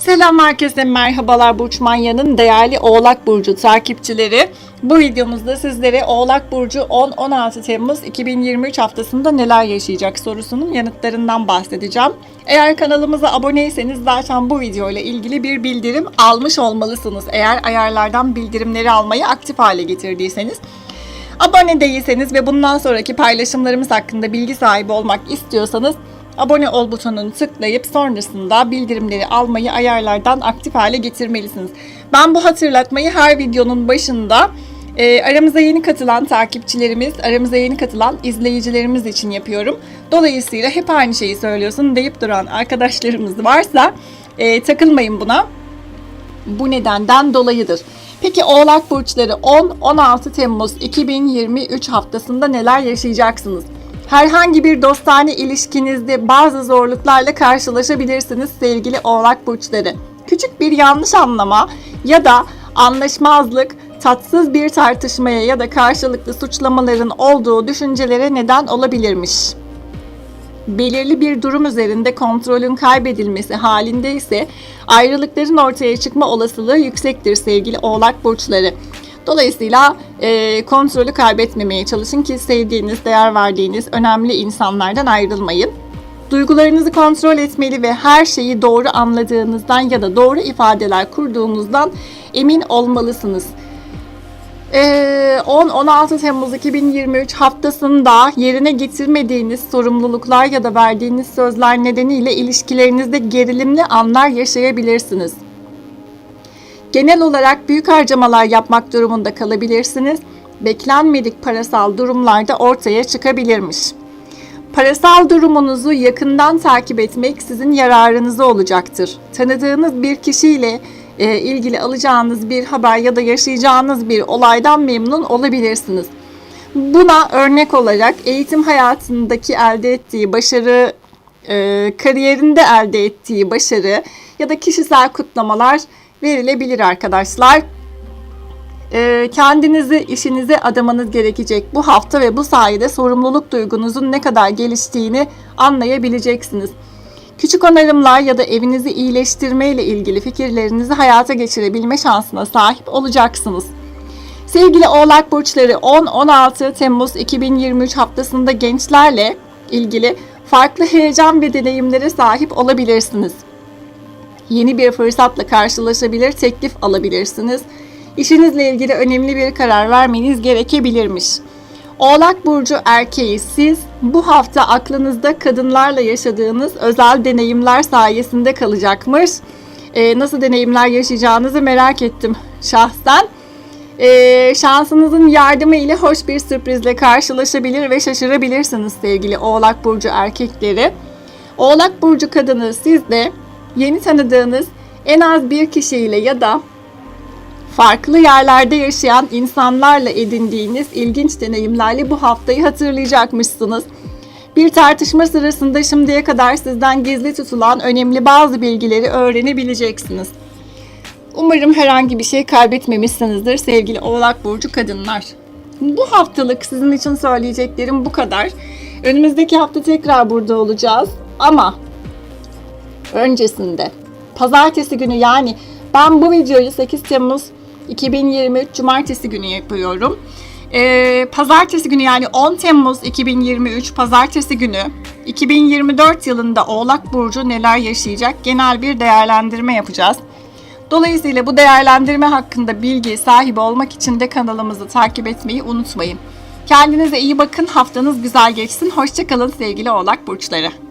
Selam herkese merhabalar Burç Manya'nın değerli Oğlak Burcu takipçileri. Bu videomuzda sizlere Oğlak Burcu 10-16 Temmuz 2023 haftasında neler yaşayacak sorusunun yanıtlarından bahsedeceğim. Eğer kanalımıza aboneyseniz zaten bu video ile ilgili bir bildirim almış olmalısınız. Eğer ayarlardan bildirimleri almayı aktif hale getirdiyseniz. Abone değilseniz ve bundan sonraki paylaşımlarımız hakkında bilgi sahibi olmak istiyorsanız abone ol butonunu tıklayıp sonrasında bildirimleri almayı ayarlardan aktif hale getirmelisiniz. Ben bu hatırlatmayı her videonun başında e, aramıza yeni katılan takipçilerimiz, aramıza yeni katılan izleyicilerimiz için yapıyorum. Dolayısıyla hep aynı şeyi söylüyorsun deyip duran arkadaşlarımız varsa e, takılmayın buna bu nedenden dolayıdır. Peki Oğlak Burçları 10-16 Temmuz 2023 haftasında neler yaşayacaksınız? Herhangi bir dostane ilişkinizde bazı zorluklarla karşılaşabilirsiniz sevgili Oğlak Burçları. Küçük bir yanlış anlama ya da anlaşmazlık, tatsız bir tartışmaya ya da karşılıklı suçlamaların olduğu düşüncelere neden olabilirmiş belirli bir durum üzerinde kontrolün kaybedilmesi halinde ise ayrılıkların ortaya çıkma olasılığı yüksektir sevgili oğlak burçları. Dolayısıyla e, kontrolü kaybetmemeye çalışın ki sevdiğiniz, değer verdiğiniz önemli insanlardan ayrılmayın. Duygularınızı kontrol etmeli ve her şeyi doğru anladığınızdan ya da doğru ifadeler kurduğunuzdan emin olmalısınız. Ee, 10-16 Temmuz 2023 haftasında yerine getirmediğiniz sorumluluklar ya da verdiğiniz sözler nedeniyle ilişkilerinizde gerilimli anlar yaşayabilirsiniz. Genel olarak büyük harcamalar yapmak durumunda kalabilirsiniz. Beklenmedik parasal durumlarda ortaya çıkabilirmiş. Parasal durumunuzu yakından takip etmek sizin yararınıza olacaktır. Tanıdığınız bir kişiyle e, ilgili alacağınız bir haber ya da yaşayacağınız bir olaydan memnun olabilirsiniz. Buna örnek olarak eğitim hayatındaki elde ettiği başarı, e, kariyerinde elde ettiği başarı ya da kişisel kutlamalar verilebilir arkadaşlar. E, kendinizi işinize adamanız gerekecek bu hafta ve bu sayede sorumluluk duygunuzun ne kadar geliştiğini anlayabileceksiniz. Küçük onarımlar ya da evinizi iyileştirme ile ilgili fikirlerinizi hayata geçirebilme şansına sahip olacaksınız. Sevgili Oğlak Burçları 10-16 Temmuz 2023 haftasında gençlerle ilgili farklı heyecan ve deneyimlere sahip olabilirsiniz. Yeni bir fırsatla karşılaşabilir, teklif alabilirsiniz. İşinizle ilgili önemli bir karar vermeniz gerekebilirmiş. Oğlak Burcu erkeği siz bu hafta aklınızda kadınlarla yaşadığınız özel deneyimler sayesinde kalacakmış. Ee, nasıl deneyimler yaşayacağınızı merak ettim şahsen. Ee, şansınızın yardımı ile hoş bir sürprizle karşılaşabilir ve şaşırabilirsiniz sevgili Oğlak Burcu erkekleri. Oğlak Burcu kadını siz de yeni tanıdığınız en az bir kişiyle ya da farklı yerlerde yaşayan insanlarla edindiğiniz ilginç deneyimlerle bu haftayı hatırlayacakmışsınız. Bir tartışma sırasında şimdiye kadar sizden gizli tutulan önemli bazı bilgileri öğrenebileceksiniz. Umarım herhangi bir şey kaybetmemişsinizdir sevgili Oğlak Burcu kadınlar. Bu haftalık sizin için söyleyeceklerim bu kadar. Önümüzdeki hafta tekrar burada olacağız ama öncesinde pazartesi günü yani ben bu videoyu 8 Temmuz 2023 Cumartesi günü yapıyorum. Ee, pazartesi günü yani 10 Temmuz 2023 Pazartesi günü 2024 yılında Oğlak Burcu neler yaşayacak genel bir değerlendirme yapacağız. Dolayısıyla bu değerlendirme hakkında bilgi sahibi olmak için de kanalımızı takip etmeyi unutmayın. Kendinize iyi bakın, haftanız güzel geçsin. Hoşçakalın sevgili Oğlak Burçları.